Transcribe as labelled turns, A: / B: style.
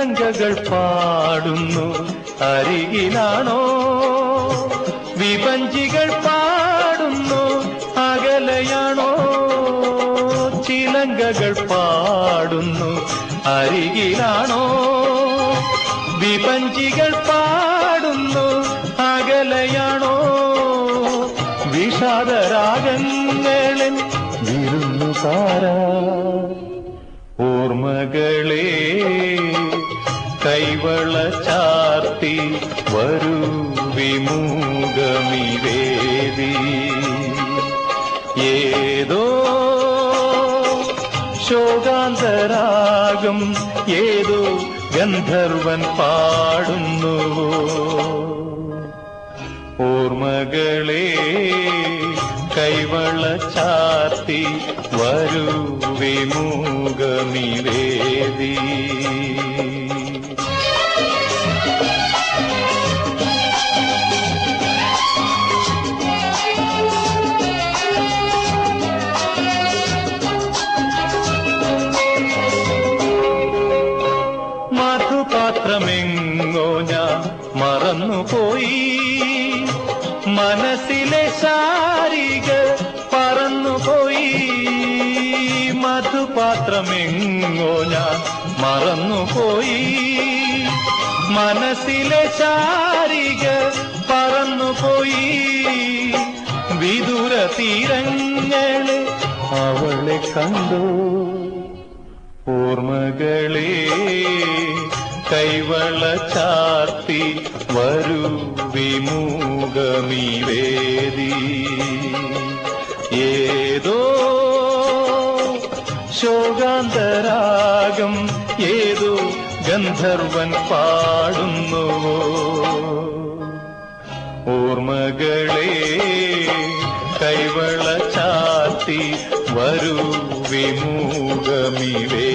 A: ചിലങ്കകൾ പാടുന്നു അരികിലാണോ വിപഞ്ചികൾ പാടുന്നു അകലയാണോ ചിലങ്കകൾ പാടുന്നു അരികിലാണോ വിപഞ്ചികൾ പാടുന്നു അകലയാണോ വിഷാദരാഗങ്ങളിൽ വിരുന്നുകാര ഓർമ്മകളെ കൈവള ചാർത്തി വരൂ വിമൂഗമിവേദി ഏതോ ശോകാന്തരാഗം ഏതോ ഗന്ധർവൻ പാടുന്നു. ഓർമ്മകളെ കൈവള ചാർത്തി വരൂ വിമൂകമിവേദി മധുപാത്രമെങ്ങോ ഞാൻ മറന്നുപോയി. മനസ്സിലെ ശാരിക പറന്നുപോയി. മധുപാത്രമെങ്ങോ ഞാൻ മറന്നുപോയി. മനസ്സിലെ ശാരിക പറന്നുപോയി. വിദൂര തീരങ്ങളെ അവളെ കണ്ടു. ഓർമ്മകളെ കൈവള ചാർത്തി വരൂ വിമൂകമിവേദി ഏതോ ശോകാന്തരാഗം ഏതോ ഗന്ധർവൻ പാടുന്നുവോ? ഓർമ്മകളെ കൈവള ചാത്തി വരൂ വിമൂകമിവേദി